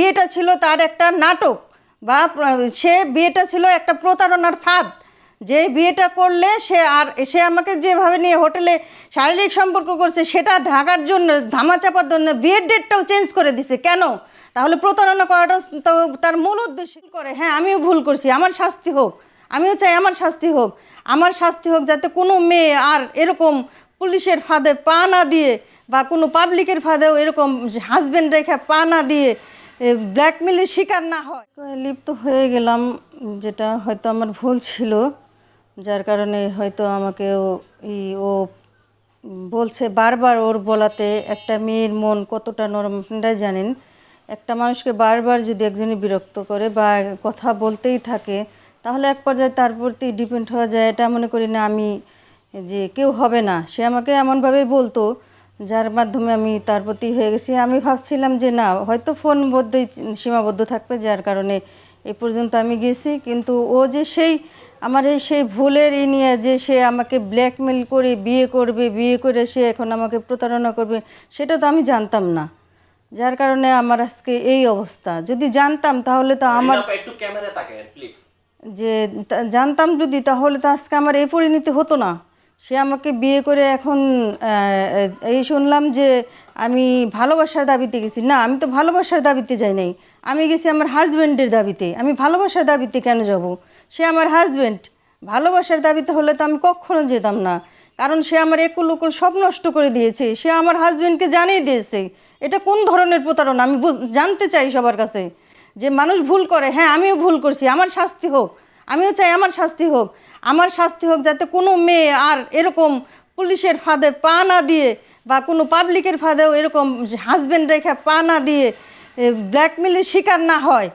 বিয়েটা ছিল তার একটা নাটক বা সে বিয়েটা ছিল একটা প্রতারণার ফাঁদ। যে বিয়েটা করলে সে আর, সে আমাকে যেভাবে নিয়ে হোটেলে শারীরিক সম্পর্ক করছে, সেটা ঢাকার জন্য, ধামাচাপার জন্য বিয়ের ডেটটাও চেঞ্জ করে দিছে। কেন? তাহলে প্রতারণা করাটা তো তার মূল উদ্দেশ্য করে। হ্যাঁ আমিও ভুল করছি। আমার শাস্তি হোক। আমিও চাই আমার শাস্তি হোক। আমার শাস্তি হোক যাতে কোনো মেয়ে আর এরকম পুলিশের ফাঁদে পা না দিয়ে বা কোনো পাবলিকের ফাঁদেও এরকম হাজব্যান্ড রেখে পা না দিয়ে ব্ল্যাকমেলের শিকার না হয়। লিপ্ত হয়ে গেলাম, যেটা হয়তো আমার ভুল ছিল, যার কারণে হয়তো আমাকে ও বলছে বারবার ওর বলাতে, একটা মেয়ের মন কতটা নরম, আপনারাই জানেন, একটা মানুষকে বারবার যদি একজনই বিরক্ত করে বা কথা বলতেই থাকে, তাহলে এক পর্যায়ে তার প্রতি ডিপেন্ড হওয়া যায়, এটা মনে করি না আমি যে কেউ হবে না, সে আমাকে এমনভাবেই বলতো যার মাধ্যমে আমি তার প্রতি হয়ে গেছি। আমি ভাবছিলাম যে না হয়তো ফোন মধ্যেই সীমাবদ্ধ থাকবে যার কারণে এই পর্যন্ত আমি গেছি। কিন্তু ও যে সেই আমার এই সেই ভুলের ই নিয়ে যে সে আমাকে ব্ল্যাকমেল করে বিয়ে করবে বিয়ে করে সে এখন আমাকে প্রতারণা করবে সেটা তো আমি জানতাম না। যার কারণে আমার আজকে এই অবস্থা। যদি জানতাম তাহলে তো আমার একটু ক্যামেরা প্লিজ। যে জানতাম যদি তাহলে তো আজকে আমার এই পরিণতি হতো না। সে আমাকে বিয়ে করে এখন এই শুনলাম যে আমি ভালোবাসার দাবিতে গেছি। না, আমি তো ভালোবাসার দাবিতে যাই নাই। আমি গেছি আমার হাজব্যান্ডের দাবিতে। আমি ভালোবাসার দাবিতে কেন যাব? সে আমার হাজব্যান্ড ভালোবাসার দাবিতে হলে তো আমি কখনো যেতাম না। কারণ সে আমার একুল উকুল সব নষ্ট করে দিয়েছে। সে আমার হাজব্যান্ডকে জানিয়ে দিয়েছে। এটা কোন ধরনের প্রতারণা? আমি জানতে চাই সবার কাছে। যে মানুষ ভুল করে হ্যাঁ আমিও ভুল করছি। আমার শাস্তি হোক। আমিও চাই আমার শাস্তি হোক। আমার শাস্তি হোক যাতে কোনো মেয়ে আর এরকম পুলিশের ফাঁদে পা না দিয়ে বা কোনো পাবলিকের ফাঁদেও এরকম হাজব্যান্ড রেখে পা না দিয়ে ব্ল্যাকমেলের শিকার না হয়।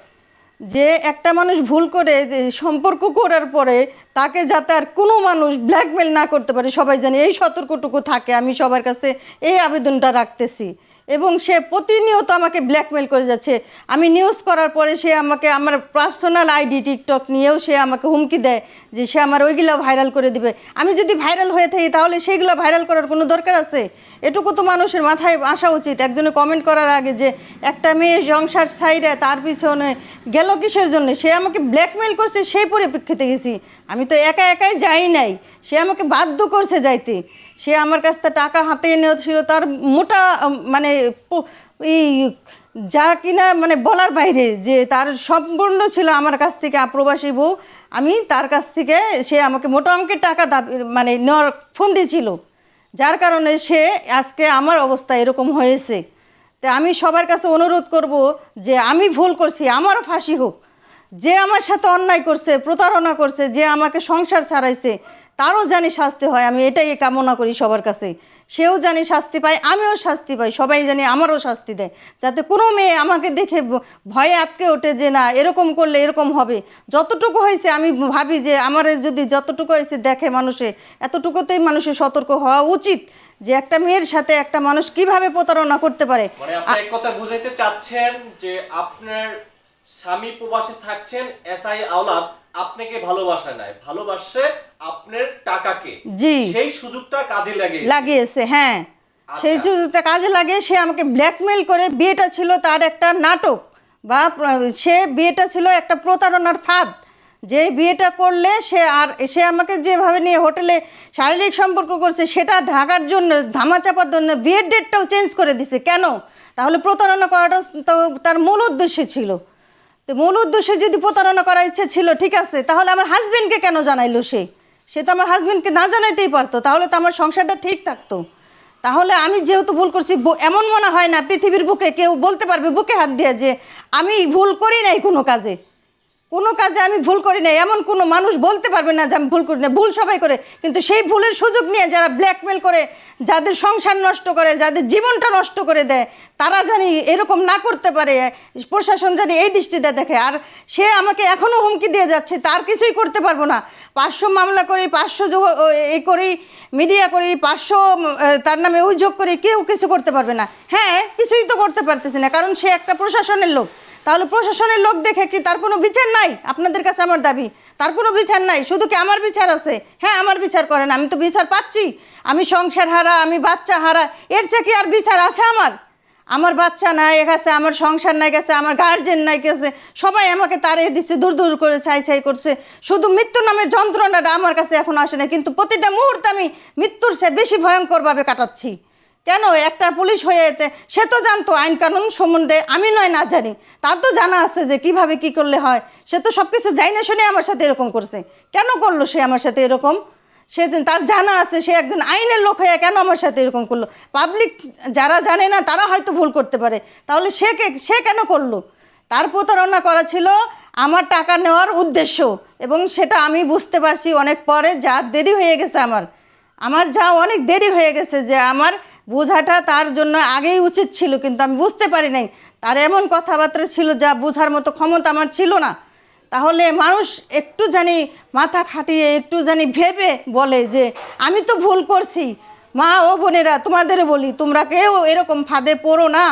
যে একটা মানুষ ভুল করে সম্পর্ক করার পরে তাকে যাতে আর কোনো মানুষ ব্ল্যাকমেল না করতে পারে, সবাই জানে এই সতর্কটুকু থাকে, আমি সবার কাছে এই আবেদনটা রাখতেছি। এবং সে প্রতিনিয়ত আমাকে ব্ল্যাকমেল করে যাচ্ছে। আমি নিউজ করার পরে সে আমাকে, আমার পার্সোনাল আইডি টিকটক নিয়েও সে আমাকে হুমকি দেয় যে সে আমার ওইগুলো ভাইরাল করে দিবে। আমি যদি ভাইরাল হয়ে থাকি তাহলে সেইগুলো ভাইরাল করার কোনো দরকার আছে? এটুকু তো মানুষের মাথায় আসা উচিত। একজনে কমেন্ট করার আগে যে একটা মেয়ে সংসার স্থায়ীরা তার পিছনে গেল কিসের জন্য? সে আমাকে ব্ল্যাকমেল করছে সেই পরিপ্রেক্ষিতে গেছি। আমি তো একা একাই যাই নাই। সে আমাকে বাধ্য করছে যাইতে। সে আমার কাছ থেকে টাকা হাতে এনেছিল তার মোটা মানে এই যা কিনা মানে বলার বাইরে যে তার সম্পূর্ণ ছিল আমার কাছ থেকে প্রবাসী বউ, আমি তার কাছ থেকে সে আমাকে মোটা অঙ্কের টাকা দাবি মানে নেওয়ার ফোন দিয়েছিল। যার কারণে সে আজকে আমার অবস্থা এরকম হয়েছে। তো আমি সবার কাছে অনুরোধ করব যে আমি ভুল করছি আমারও ফাঁসি হোক। যে আমার সাথে অন্যায় করছে, প্রতারণা করছে, যে আমাকে সংসার ছাড়াইছে তারও জানি শাস্তি হয় আমি এটাই কামনা করি সবার কাছে সেও জানি শাস্তি পায় আমিও শাস্তি পাই সবাই জানি আমারও শাস্তি দেয়। যাতে কোনো মেয়ে আমাকে দেখে ভয়ে আটকে ওঠে যে না এরকম করলে এরকম হবে। যতটুকু হয়েছে আমি ভাবি যে আমার যদি যতটুকু হয়েছে দেখে মানুষে এতটুকুতেই মানুষের সতর্ক হওয়া উচিত যে একটা মেয়ের সাথে একটা মানুষ কীভাবে প্রতারণা করতে পারে। মানে কথা বুঝাইতে চাচ্ছেন যে আপনার স্বামী প্রবাসে থাকছেন এসআই আওলাদ আপনাকে ভালোবাসা নাই। ভালোবাসে আপনার টাকাকে। জি। সেই সুযোগটা কাজে লাগে লাগিয়েছে হ্যাঁ। সেই সুযোগটা কাজে লাগে সে আমাকে ব্ল্যাকমেল করে বিয়েটা ছিল তার একটা নাটক বা সে বিয়েটা ছিল একটা প্রতারণার ফাঁদ। যে বিয়েটা করলে সে আর সে আমাকে যেভাবে নিয়ে হোটেলে শারীরিক সম্পর্ক করছে সেটা ঢাকার জন্য ধামাচাপার জন্য বিয়ের ডেটটাও চেঞ্জ করে দিছে। কেন? তাহলে প্রতারণা করাটা তো তার মূল উদ্দেশ্য ছিল। তো মূল উদ্দেশ্যে যদি প্রতারণা করার ইচ্ছে ছিল, ঠিক আছে, তাহলে আমার হাজবেন্ডকে কেন জানাইলো সে? সে তো আমার হাজবেন্ডকে না জানাইতেই পারতো, তাহলে তো আমার সংসারটা ঠিক থাকতো। তাহলে আমি যেহেতু ভুল করছি এমন মনে হয় না পৃথিবীর বুকে কেউ বলতে পারবে, বুকে হাত দিয়ে যে, আমি ভুল করি নাই কোনো কাজে। কোনো কাজে আমি ভুল করি না এমন কোনো মানুষ বলতে পারবে না যে আমি ভুল করি না ভুল সবাই করে। কিন্তু সেই ভুলের সুযোগ নিয়ে যারা ব্ল্যাকমেল করে, যাদের সংসার নষ্ট করে, যাদের জীবনটা নষ্ট করে দেয়, তারা জানি এরকম না করতে পারে, প্রশাসন জানি এই দৃষ্টিতে দেখে। আর সে আমাকে এখনও হুমকি দিয়ে যাচ্ছে, তার কিছুই করতে পারব না। পাঁচশো মামলা করি, পাঁচশো এই করি, মিডিয়া করি, পাঁচশো তার নামে অভিযোগ করি, কেউ কিছু করতে পারবে না। হ্যাঁ কিছুই তো করতে পারতেছি না, কারণ সে একটা প্রশাসনের লোক। তাহলে প্রশাসনের লোক দেখে কি তার কোনো বিচার নাই? আপনাদের কাছে আমার দাবি। তার কোনো বিচার নাই, শুধু কি আমার বিচার আছে? হ্যাঁ আমার বিচার করেন, আমি তো বিচার পাচ্ছি। আমি সংসার হারা, আমি বাচ্চা হারা, এর চেয়ে কি আর বিচার আছে আমার? আমার বাচ্চা নাই গেছে, আমার সংসার নাই গেছে, আমার গার্জেন নাই গেছে, সবাই আমাকে তাড়িয়ে দিচ্ছে, দূর দূর করে ছাই ছাই করছে। শুধু মৃত্যু নামের যন্ত্রণাটা আমার কাছে এখন আসে না কিন্তু প্রতিটা মুহূর্তে আমি মৃত্যুর সে বেশি ভয়ঙ্করভাবে কাটাচ্ছি। কেন একটা পুলিশ হয়ে এতে? সে তো জানতো, আইন কানুন সম্বন্ধে আমি নয়, না জানি। তার তো জানা আছে যে কীভাবে কি করলে হয়। সে তো সব কিছু যাই না, শুনে আমার সাথে এরকম করছে। কেন করল সে আমার সাথে এরকম? সেদিন তার জানা আছে, সে একজন আইনের লোক হয়ে কেন আমার সাথে এরকম করল? পাবলিক যারা জানে না, তারা হয়তো ভুল করতে পারে। তাহলে সে কে, সে কেন করল? তার প্রতারণা করা ছিল আমার টাকা নেওয়ার উদ্দেশ্য এবং সেটা আমি বুঝতে পারছি অনেক পরে, যা দেরি হয়ে গেছে আমার। আমার যা অনেক দেরি হয়ে গেছে যে আমার বোঝাটা তার জন্য আগেই উচিত ছিল, কিন্তু আমি বুঝতে পারি নাই। তার এমন কথাবার্তা ছিল যা বোঝার মতো ক্ষমতা আমার ছিল না। তাহলে মানুষ একটু জানি মাথা খাটিয়ে, একটু জানি ভেবে বলে যে, আমি তো ভুল করছি। মা ও বোনেরা, তোমাদের বলি, তোমরা কেউ এরকম ফাঁদে পড়ো না।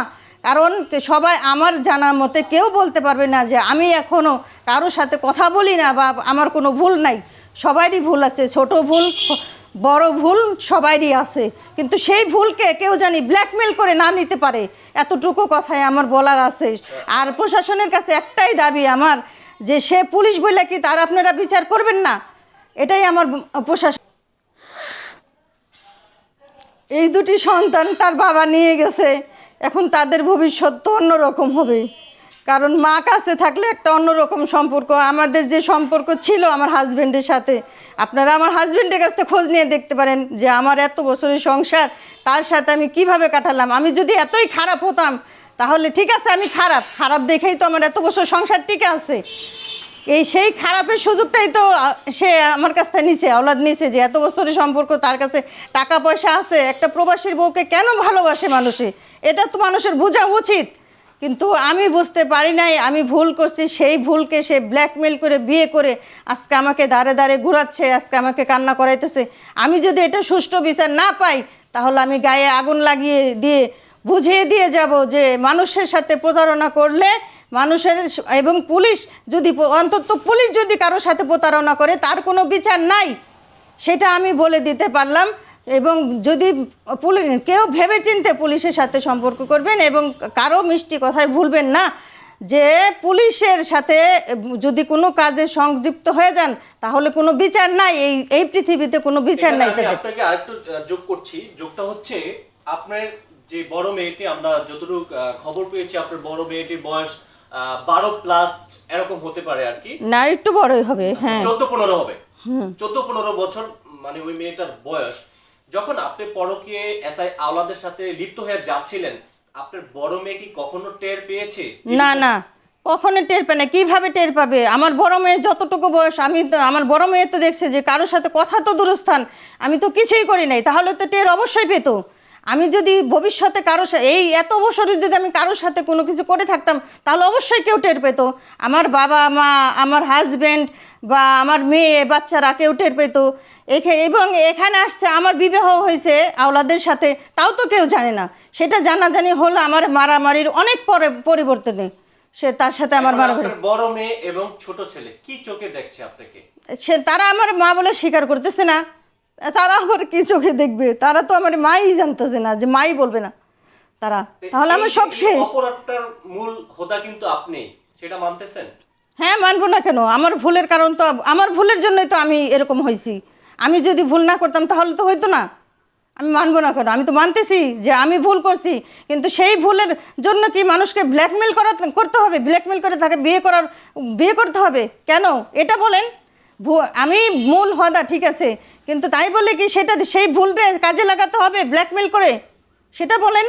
কারণ সবাই আমার জানা মতে কেউ বলতে পারবে না যে, আমি এখনও কারোর সাথে কথা বলি না বা আমার কোনো ভুল নাই। সবারই ভুল আছে, ছোট ভুল বড় ভুল সবারই আছে। কিন্তু সেই ভুলকে কেউ জানি ব্ল্যাকমেল করে না নিতে পারে। এতটুকু কথাই আমার বলার আছে। আর প্রশাসনের কাছে একটাই দাবি আমার, যে সে পুলিশ বলে কি তার আপনারা বিচার করবেন না? এটাই আমার প্রশাসন এই দুটি সন্তান তার বাবা নিয়ে গেছে। এখন তাদের ভবিষ্যৎ তো অন্যরকম হবে। কারণ মা কাছে থাকলে একটা অন্যরকম সম্পর্ক। আমাদের যে সম্পর্ক ছিল আমার হাজব্যান্ডের সাথে, আপনারা আমার হাজব্যান্ডের কাছ থেকে খোঁজ নিয়ে দেখতে পারেন যে আমার এত বছরের সংসার, তার সাথে আমি কীভাবে কাটালাম। আমি যদি এতই খারাপ হতাম, তাহলে ঠিক আছে, আমি খারাপ। খারাপ দেখেই তো আমার এত বছর সংসার টিকে আছে। এই সেই খারাপের সুযোগটাই তো সে আমার কাছ থেকে নিছে, আওলাদ নিছে যে এত বছরের সম্পর্ক, তার কাছে টাকা পয়সা আছে, একটা প্রবাসীর বউকে কেন ভালোবাসে মানুষে? এটা তো মানুষের বোঝা উচিত। কিন্তু আমি বুঝতে পারি নাই, আমি ভুল করছি, সেই ভুলকে সে ব্ল্যাকমেল করে, বিয়ে করে আজকে আমাকে দাঁড়ে দাঁড়ে ঘুরাচ্ছে, আজকে আমাকে কান্না করাইতেছে। আমি যদি এটা সুষ্ঠু বিচার না পাই, তাহলে আমি গায়ে আগুন লাগিয়ে দিয়ে বুঝিয়ে দিয়ে যাব যে মানুষের সাথে প্রতারণা করলে মানুষের এবং পুলিশ যদি অন্তত পুলিশ যদি কারোর সাথে প্রতারণা করে, তার কোনো বিচার নাই। সেটা আমি বলে দিতে পারলাম। এবং যদি কেউ ভেবে চিনতে পুলিশের সাথে সম্পর্ক করবেন এবং কারও মিষ্টি কথায় ভুলবেন না যে পুলিশের সাথে যদি কোনো কাজে সংযুক্ত হয়ে যান তাহলে কোনো বিচার নাই এই এই পৃথিবীতে কোনো বিচার নাই আপনাকে আরেকটু যোগ করছি। যোগটা হচ্ছে আপনার যে বড় মেয়েটি আমরা যতটুকু খবর পেয়েছি আপনার বড় মেয়েটির বয়স বারো প্লাস এরকম হতে পারে আর কি। না একটু বড়ই হবে হ্যাঁ। চোদ্দ পনেরো হবে। চোদ্দ পনেরো বছর মানে ওই মেয়েটার বয়স। যখন আপনি পরকীয় এসআই আওলাদের সাথে লিপ্ত হয়ে যাচ্ছিলেন, আপনার বড় মেয়ে কি কখনো টের পেয়েছে? না না। কখনো টের পায় না। কীভাবে টের পাবে? আমার বড় মেয়ের যতটুকু বয়স, আমি তো, আমার বড় মেয়ে তো দেখছে যে কারোর সাথে কথা তো দূরস্থান, আমি তো কিছুই করি নাই। তাহলে তো টের অবশ্যই পেত। আমি যদি ভবিষ্যতে কারোর এই এত বছর যদি আমি কারোর সাথে কোনো কিছু করে থাকতাম, তাহলে অবশ্যই কেউ টের পেতো। আমার বাবা মা আমার হাজব্যান্ড বা আমার মেয়ে, বাচ্চারা কেউ টের পেতো। এবং এখানে আসছে আমার বিবাহ হয়েছে আওলাদের সাথে তাও তো কেউ জানে না। সেটা জানাজানি হলো আমার মারামারির অনেক পরে পরিবর্তনে। সে তার সাথে আমার মারামারি। বড় মেয়ে এবং ছোট ছেলে কি চোখে দেখছে আপনাকে? সে তারা আমার মা বলে স্বীকার করতেছে না। তারা আমার কি চোখে দেখবে? তারা তো আমার মাই জানতেছে না যে মাই বলবে না। তারা তাহলে আমার সব শেষ। অপরাধটার মূল হোদা কিন্তু আপনি সেটা মানতেছেন? হ্যাঁ মানবো না কেন? আমার ভুলের কারণ তো আমার ভুলের জন্যই তো আমি এরকম হয়েছি। আমি যদি ভুল না করতাম তাহলে তো হইতো না। আমি মানবো না কেন? আমি তো মানতেছি যে আমি ভুল করছি। কিন্তু সেই ভুলের জন্য কি মানুষকে ব্ল্যাকমেল করা করতে হবে? ব্ল্যাকমেল করে তাকে বিয়ে করার, বিয়ে করতে হবে? কেন? এটা বলেন। আমি মূল হদা, ঠিক আছে। কিন্তু তাই বলে কি সেটা, সেই ভুলটা কাজে লাগাতে হবে ব্ল্যাকমেল করে? সেটা বলেন।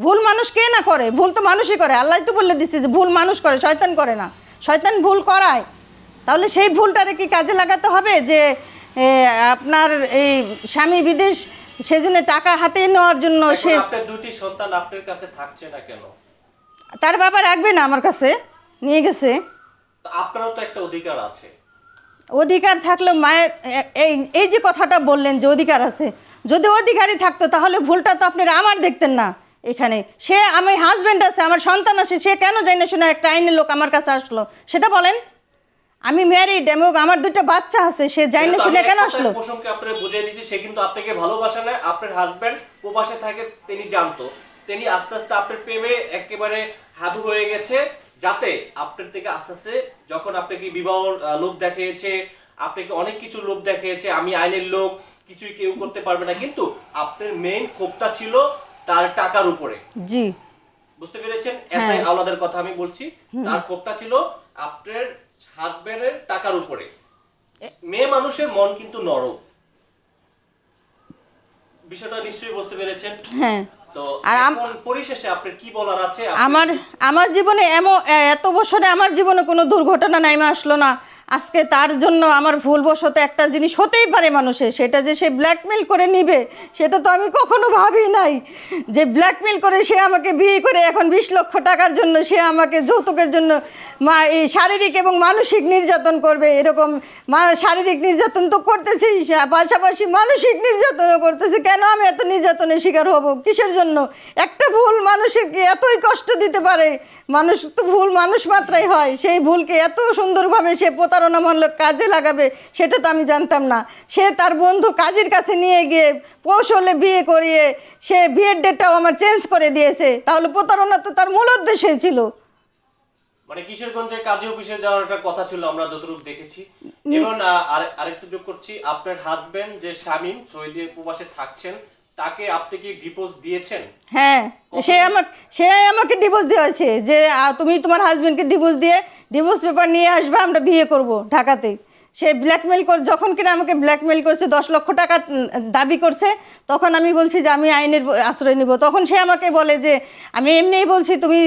ভুল মানুষ কে না করে? ভুল তো মানুষই করে। আল্লাহ তো বলে দিচ্ছে যে ভুল মানুষ করে, শয়তান করে না। শয়তান ভুল করায়। তাহলে সেই ভুলটারে কি কাজে লাগাতে হবে যে আপনার এই স্বামী বিদেশ সেজন্য টাকা হাতে নেওয়ার জন্য সে আপনার দুটি সন্তান আপনার কাছে থাকছে না কেন? তার বাবা রাখবে না আমার কাছে নিয়ে গেছে। আপনারও তো একটা অধিকার আছে। অধিকার থাকলেও মায়ের এই এই যে কথাটা বললেন যে অধিকার আছে যদি অধিকারই থাকতো তাহলে ভুলটা তো আপনারা আমার দেখতেন না এখানে। সে আমি হাজব্যান্ড আছে আমার সন্তান আছে সে কেন যাই না শুনে একটা আইনের লোক আমার কাছে আসলো? সেটা বলেন। আমি ম্যারিড এবং আমার দুটো বাচ্চা আছে সে যাই না শুনে কেন আসলো? কুসুমকে আপনাকে বুঝিয়ে দিয়েছি সে কিন্তু আপনাকে ভালোবাসে না আপনার হাজবেন্ড প্রবাসে থাকে তিনি জানতো। তিনি আস্তে আস্তে আপনার প্রেমে একেবারে হাবু হয়ে গেছে যাতে আপনার থেকে আস্তে আস্তে যখন আপনাকে বিবাহ লোভ দেখিয়েছে আপনাকে অনেক কিছু লোক দেখিয়েছে আমি আইনের লোক কিছুই কেউ করতে পারবে না কিন্তু আপনার মেইন ক্ষোভটা ছিল তার টাকার উপরে। জি। বুঝতে পেরেছেন? এসআই আওলাদের কথা আমি বলছি। তার ক্ষোভটা ছিল আপনার হাজবেন্ডের টাকার উপরে। মেয়ে মানুষের মন কিন্তু নরম। বিষয়টা নিশ্চয়ই বুঝতে পেরেছেন। হ্যাঁ। তো আর পরিশেষে আপনার কি বলার আছে? আমার আমার জীবনে এমন এত বছরে আমার জীবনে কোনো দুর্ঘটনা নাইমে আসলো না। আজকে তার জন্য আমার ভুলবশত একটা জিনিস হতেই পারে মানুষের, সেটা যে সে ব্ল্যাকমেল করে নিবে, সেটা তো আমি কখনো ভাবি নাই। যে ব্ল্যাকমেল করে সে আমাকে বিয়ে করে, এখন বিশ লক্ষ টাকার জন্য সে আমাকে যৌতুকের জন্য মা এই শারীরিক এবং মানসিক নির্যাতন করবে, এরকম শারীরিক নির্যাতন তো করতেছি পাশাপাশি মানসিক নির্যাতনও করতেছি। কেন আমি এত নির্যাতনের শিকার হব? কিসের জন্য? একটা ভুল মানুষকে এতই কষ্ট দিতে পারে, মানুষ তো ভুল মানুষ মাত্রাই হয়, সেই ভুলকে এত সুন্দরভাবে সে প্রতারণামূলক কাজে লাগাবে সেটা তো আমি জানতাম না। সে তার বন্ধু কাজের কাছে নিয়ে গিয়ে হলে বিয়ে করিয়ে সে বিয়ের ডেটটাও আমার চেঞ্জ করে দিয়েছে। তাহলে প্রতারণা তো তার মূল উদ্দেশ্যই ছিল। মানে কিশোরগঞ্জের কাজী অফিসে যাওয়ার একটা কথা ছিল আমরা যতটুকু দেখেছি। এবং আর- আরেকটু যোগ করছি আপনার হাজবেন্ড যে শামীম সৌদি প্রবাসে থাকছেন তাকে আপনি কি ডিপোজ দিয়েছেন? হ্যাঁ সে আমাকে সে আমাকে ডিভোর্স দিয়েছে যে তুমি তোমার হাজবেন্ডকে ডিভোর্স দিয়ে ডিভোর্স পেপার নিয়ে আসবে আমরা বিয়ে করব ঢাকাতে। সে ব্ল্যাকমেল কর যখন কিনা আমাকে ব্ল্যাকমেল করছে দশ লক্ষ টাকা দাবি করছে তখন আমি বলছি যে আমি আইনের আশ্রয় নিব। তখন সে আমাকে বলে যে আমি এমনিই বলছি তুমি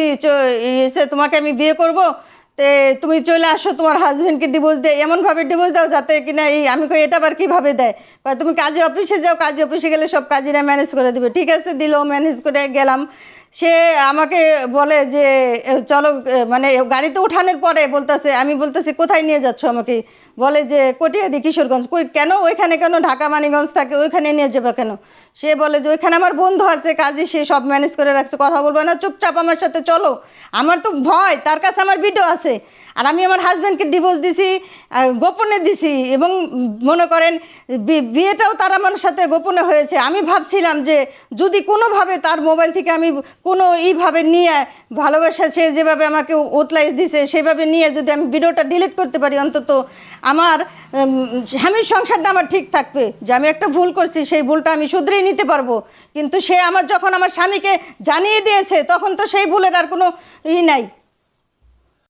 এসে তোমাকে আমি বিয়ে করব তে তুমি চলে আসো, তোমার হাজবেন্ডকে ডিভোর্স দেয়, এমনভাবে ডিভোর্স দাও যাতে কিনা এই আমি কই এটা আবার কীভাবে দেয়? বা তুমি কাজে অফিসে যাও, কাজে অফিসে গেলে সব কাজেরা ম্যানেজ করে দেবে। ঠিক আছে, দিল ম্যানেজ করে গেলাম। সে আমাকে বলে যে, চলো মানে গাড়িতে উঠানোর পরে বলতেছে, আমি বলতেছি, কোথায় নিয়ে যাচ্ছ আমাকে? বলে যে, কটিয়াদি, কিশোরগঞ্জ, কই, কেন ওইখানে কেন ঢাকা মানিগঞ্জ থাকে, ওইখানে নিয়ে যাবে কেন? সে বলে যে, ওইখানে আমার বন্ধু আছে, কাজে, সে সব ম্যানেজ করে রাখছে, কথা বলব না, চুপচাপ আমার সাথে চলো। আমার তো ভয়, তার কাছে আমার ভিডিও আছে। আর আমি আমার হাজব্যান্ডকে ডিভোর্স দিছি গোপনে দিছি এবং মনে করেন বিয়েটাও তার আমার সাথে গোপনে হয়েছে। আমি ভাবছিলাম যে, যদি কোনোভাবে তার মোবাইল থেকে আমি কোনো এইভাবে নিয়ে, ভালোবাসা সে যেভাবে আমাকে ওতলাই দিছে, সেভাবে নিয়ে যদি আমি ভিডিওটা ডিলিট করতে পারি অন্তত আমার স্বামীর সংসারটা আমার ঠিক থাকবে। যে আমি একটা ভুল করছি, সেই ভুলটা আমি শুধরেই নিতে পারব। কিন্তু সে আমার, যখন আমার স্বামীকে জানিয়ে দিয়েছে, তখন তো সেই ভুলের আর কোনো ই নাই।